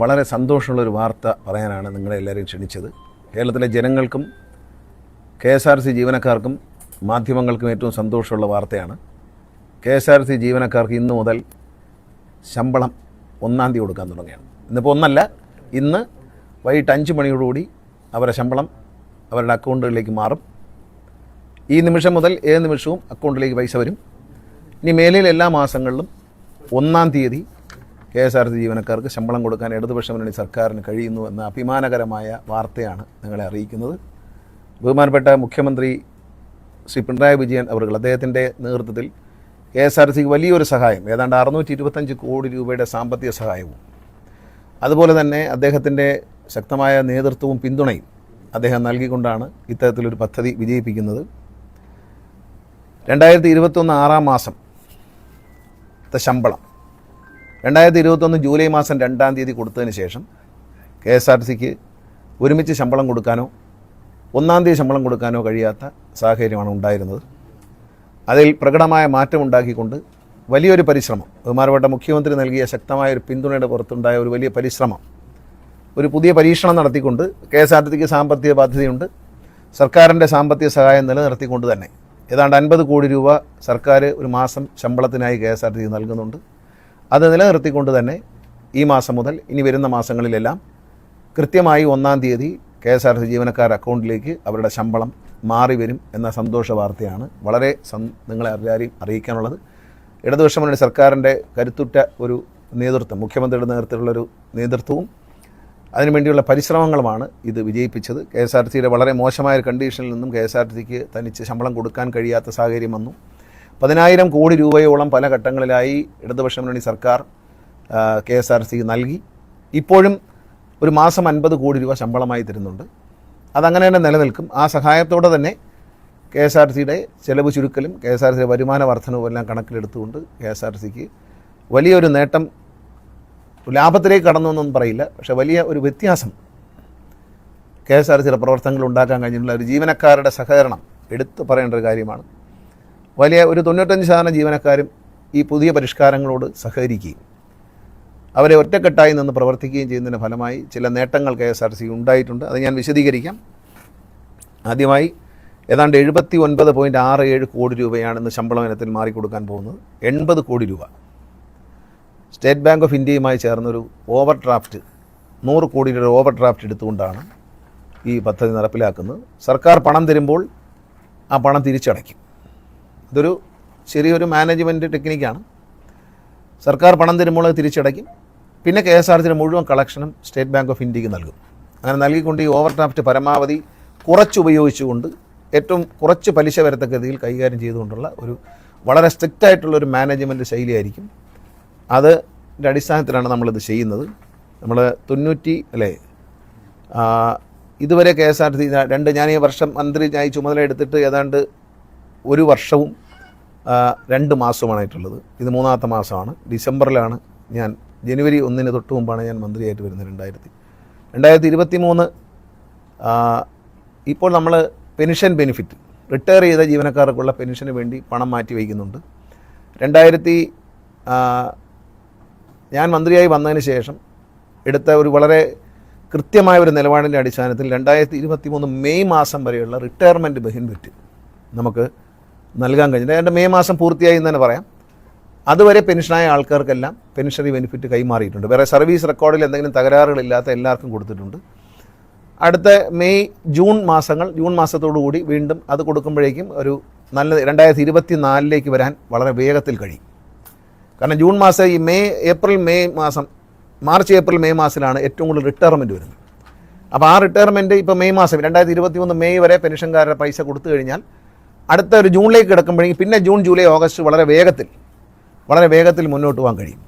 വളരെ സന്തോഷമുള്ളൊരു വാർത്ത പറയാനാണ് നിങ്ങളെ എല്ലാവരെയും ക്ഷണിച്ചത്. കേരളത്തിലെ ജനങ്ങൾക്കും കെ എസ് ആർ സി ജീവനക്കാർക്കും മാധ്യമങ്ങൾക്കും ഏറ്റവും സന്തോഷമുള്ള വാർത്തയാണ്. കെ എസ് ആർ സി ജീവനക്കാർക്ക് ഇന്നു മുതൽ ശമ്പളം ഒന്നാം തീയതി കൊടുക്കാൻ തുടങ്ങുകയാണ്. ഇന്നിപ്പോൾ ഒന്നല്ല ഇന്ന് വൈകിട്ട് അഞ്ച് മണിയോടുകൂടി അവരുടെ ശമ്പളം അവരുടെ അക്കൗണ്ടുകളിലേക്ക് മാറും. ഈ നിമിഷം മുതൽ ഏത് നിമിഷവും അക്കൗണ്ടിലേക്ക് പൈസ വരും. ഇനി മേലിൽ എല്ലാ മാസങ്ങളിലും ഒന്നാം തീയതി കെ എസ് ആർ സി ജീവനക്കാർക്ക് ശമ്പളം കൊടുക്കാൻ ഇടതുപക്ഷ മുന്നണി സർക്കാരിന് കഴിയുന്നു എന്ന അഭിമാനകരമായ വാർത്തയാണ് നിങ്ങളെ അറിയിക്കുന്നത്. ബഹുമാനപ്പെട്ട മുഖ്യമന്ത്രി ശ്രീ പിണറായി വിജയൻ അവർ അദ്ദേഹത്തിന്റെ നേതൃത്വത്തിൽ കെ എസ് ആർ സിക്ക് വലിയൊരു സഹായം ഏതാണ്ട് അറുന്നൂറ്റി ഇരുപത്തഞ്ച് കോടി രൂപയുടെ സാമ്പത്തിക സഹായവും. അതുപോലെ തന്നെ അദ്ദേഹത്തിന്റെ ശക്തമായ നേതൃത്വവും പിന്തുണയും അദ്ദേഹം നൽകിക്കൊണ്ടാണ് ഇത്തരത്തിലൊരു പദ്ധതി വിജയിപ്പിക്കുന്നത്. രണ്ടായിരത്തി ഇരുപത്തൊന്ന് ആറാം മാസം ശമ്പളം രണ്ടായിരത്തി ഇരുപത്തൊന്ന് ജൂലൈ മാസം രണ്ടാം തീയതി കൊടുത്തതിന് ശേഷം കെ എസ് ആർ സിക്ക് ഒരുമിച്ച് ശമ്പളം കൊടുക്കാനോ ഒന്നാം തീയതി ശമ്പളം കൊടുക്കാനോ കഴിയാത്ത സാഹചര്യമാണ് ഉണ്ടായിരുന്നത്. അതിൽ പ്രകടമായ മാറ്റം ഉണ്ടാക്കിക്കൊണ്ട് വലിയൊരു പരിശ്രമം ബഹുമാനപ്പെട്ട മുഖ്യമന്ത്രി നൽകിയ ശക്തമായ ഒരു പിന്തുണയുടെ പുറത്തുണ്ടായ ഒരു വലിയ പരിശ്രമം ഒരു പുതിയ പരീക്ഷണം നടത്തിക്കൊണ്ട് കെ എസ് ആർ ടിക്ക് സാമ്പത്തിക ബാധ്യതയുണ്ട്. സർക്കാരിന്റെ സാമ്പത്തിക സഹായം നിലനിർത്തിക്കൊണ്ട് തന്നെ. ഏതാണ്ട് അൻപത് കോടി രൂപ സർക്കാർ ഒരു മാസം ശമ്പളത്തിനായി കെ എസ് ആർ ടി നൽകുന്നുണ്ട്. അത് നിലനിർത്തിക്കൊണ്ട് തന്നെ ഈ മാസം മുതൽ ഇനി വരുന്ന മാസങ്ങളിലെല്ലാം കൃത്യമായി ഒന്നാം തീയതി കെ എസ് ആർ സി ജീവനക്കാർ അക്കൗണ്ടിലേക്ക് അവരുടെ ശമ്പളം മാറി വരും എന്ന സന്തോഷ വാർത്തയാണ് വളരെ നിങ്ങളെ എല്ലാവരെയും അറിയിക്കാനുള്ളത്. ഇടതുപക്ഷ മുന്നണി സർക്കാരിന്റെ കരുത്തുറ്റ ഒരു നേതൃത്വം മുഖ്യമന്ത്രിയുടെ നേതൃത്വത്തിലുള്ളൊരു നേതൃത്വവും അതിനുവേണ്ടിയുള്ള പരിശ്രമങ്ങളുമാണ് ഇത് വിജയിപ്പിച്ചത്. കെ എസ് ആർ സിയുടെ വളരെ മോശമായ കണ്ടീഷനിൽ നിന്നും കെ എസ് ആർ സിക്ക് തനിച്ച് ശമ്പളം കൊടുക്കാൻ കഴിയാത്ത സാഹചര്യം വന്നു. പതിനായിരം കോടി രൂപയോളം പല ഘട്ടങ്ങളിലായി ഇടതുപക്ഷ മുന്നണി സർക്കാർ കെ എസ് ആർ സി നൽകി. ഇപ്പോഴും ഒരു മാസം അൻപത് കോടി രൂപ ശമ്പളമായി തരുന്നുണ്ട്. അതങ്ങനെ തന്നെ നിലനിൽക്കും. ആ സഹായത്തോടെ തന്നെ കെ എസ് ആർ സിയുടെ ചെലവ് ചുരുക്കലും കെ എസ് ആർ സിയുടെ വരുമാന വർധനവും എല്ലാം കണക്കിലെടുത്തുകൊണ്ട് കെ എസ് ആർ സിക്ക് വലിയൊരു നേട്ടം ലാഭത്തിലേക്ക് കടന്നു എന്നൊന്നും പറയില്ല. പക്ഷേ വലിയ ഒരു വ്യത്യാസം കെ എസ് ആർ സിയുടെ പ്രവർത്തനങ്ങൾ ഉണ്ടാക്കാൻ കഴിഞ്ഞിട്ടുള്ള ഒരു ജീവനക്കാരുടെ സഹകരണം എടുത്തു പറയേണ്ട ഒരു കാര്യമാണ്. വലിയ ഒരു തൊണ്ണൂറ്റഞ്ച് ശതമാനം ജീവനക്കാരും ഈ പുതിയ പരിഷ്കാരങ്ങളോട് സഹകരിക്കുകയും അവരെ ഒറ്റക്കെട്ടായി നിന്ന് പ്രവർത്തിക്കുകയും ചെയ്യുന്നതിന്റെ ഫലമായി ചില നേട്ടങ്ങൾ കെ എസ് ആർ സി ഉണ്ടായിട്ടുണ്ട്. അത് ഞാൻ വിശദീകരിക്കാം. ആദ്യമായി ഏതാണ്ട് എഴുപത്തി ഒൻപത് പോയിന്റ് ആറ് ഏഴ് കോടി രൂപയാണ് ഇന്ന് ശമ്പളം ഇനത്തിൽ മാറിക്കൊടുക്കാൻ പോകുന്നത് എൺപത് കോടി രൂപ. സ്റ്റേറ്റ് ബാങ്ക് ഓഫ് ഇന്ത്യയുമായി ചേർന്നൊരു ഓവർ ഡ്രാഫ്റ്റ് നൂറ് കോടി രൂപ ഓവർ ഡ്രാഫ്റ്റ് എടുത്തുകൊണ്ടാണ് ഈ പദ്ധതി നടപ്പിലാക്കുന്നത്. സർക്കാർ പണം തരുമ്പോൾ ആ പണം തിരിച്ചടയ്ക്കും. ഇതൊരു ചെറിയൊരു മാനേജ്മെന്റ് ടെക്നിക്കാണ് സർക്കാർ പണം തരുമ്പോൾ അത് തിരിച്ചടയ്ക്കും. പിന്നെ കെ എസ് ആർ സിന് മുഴുവൻ കളക്ഷനും സ്റ്റേറ്റ് ബാങ്ക് ഓഫ് ഇന്ത്യയ്ക്ക് നൽകും. അങ്ങനെ നൽകിക്കൊണ്ട് ഈ ഓവർ ഡ്രാഫ്റ്റ് പരമാവധി കുറച്ചുപയോഗിച്ചുകൊണ്ട് ഏറ്റവും കുറച്ച് പലിശ വരത്തക്ക രീതിയിൽ കൈകാര്യം ചെയ്തുകൊണ്ടുള്ള ഒരു വളരെ സ്ട്രിക്റ്റ് ആയിട്ടുള്ള ഒരു മാനേജ്മെന്റ് ശൈലിയായിരിക്കും. അതിന്റെ അടിസ്ഥാനത്തിലാണ് നമ്മളിത് ചെയ്യുന്നത്. നമ്മൾ തൊണ്ണൂറ്റി അല്ലേ ഇതുവരെ കെ എസ് ആർ ടി രണ്ട് ഞാൻ ഈ വർഷം മന്ത്രി ഞാൻ ചുമതല എടുത്തിട്ട് ഏതാണ്ട് ഒരു വർഷവും രണ്ട് മാസവുമാണായിട്ടുള്ളത്. ഇത് മൂന്നാമത്തെ മാസമാണ്. ഡിസംബറിലാണ് ഞാൻ ജനുവരി ഒന്നിന് തൊട്ട് മുമ്പാണ് ഞാൻ മന്ത്രിയായിട്ട് വരുന്നത് രണ്ടായിരത്തി രണ്ടായിരത്തി ഇരുപത്തി മൂന്ന് ഇപ്പോൾ നമ്മൾ പെൻഷൻ ബെനിഫിറ്റ് റിട്ടയർ ചെയ്ത ജീവനക്കാർക്കുള്ള പെൻഷന് വേണ്ടി പണം മാറ്റി വയ്ക്കുന്നുണ്ട്. രണ്ടായിരത്തി ഞാൻ മന്ത്രിയായി വന്നതിന് ശേഷം എടുത്ത ഒരു വളരെ കൃത്യമായ ഒരു നിലപാടിന്റെ അടിസ്ഥാനത്തിൽ രണ്ടായിരത്തി ഇരുപത്തി മൂന്ന് മെയ് മാസം വരെയുള്ള റിട്ടയർമെന്റ് ബെനിഫിറ്റ് നമുക്ക് നൽകാൻ കഴിഞ്ഞില്ല. എന്റെ മെയ് മാസം പൂർത്തിയായി എന്ന് തന്നെ പറയാം. അതുവരെ പെൻഷനായ ആൾക്കാർക്കെല്ലാം പെൻഷനറി ബെനിഫിറ്റ് കൈമാറിയിട്ടുണ്ട്. വേറെ സർവീസ് റെക്കോർഡിൽ എന്തെങ്കിലും തകരാറുകളില്ലാത്ത എല്ലാവർക്കും കൊടുത്തിട്ടുണ്ട്. അടുത്ത മെയ് ജൂൺ മാസങ്ങൾ ജൂൺ മാസത്തോടു കൂടി വീണ്ടും അത് കൊടുക്കുമ്പോഴേക്കും ഒരു നല്ല രണ്ടായിരത്തി ഇരുപത്തി നാലിലേക്ക് വരാൻ വളരെ വേഗത്തിൽ കഴിയും. കാരണം ജൂൺ മാസം ഈ മെയ് ഏപ്രിൽ മെയ് മാസം മാർച്ച് ഏപ്രിൽ മെയ് മാസത്തിലാണ് ഏറ്റവും കൂടുതൽ റിട്ടയർമെന്റ് വരുന്നത്. അപ്പോൾ ആ റിട്ടയർമെന്റ് ഇപ്പോൾ മെയ് മാസം രണ്ടായിരത്തി ഇരുപത്തി മെയ് വരെ പെൻഷൻകാരുടെ പൈസ കൊടുത്തു കഴിഞ്ഞാൽ അടുത്ത ഒരു ജൂണിലേക്ക് കിടക്കുമ്പോഴേക്കും പിന്നെ ജൂൺ ജൂലൈ ഓഗസ്റ്റ് വളരെ വേഗത്തിൽ വളരെ വേഗത്തിൽ മുന്നോട്ട് പോകാൻ കഴിയും.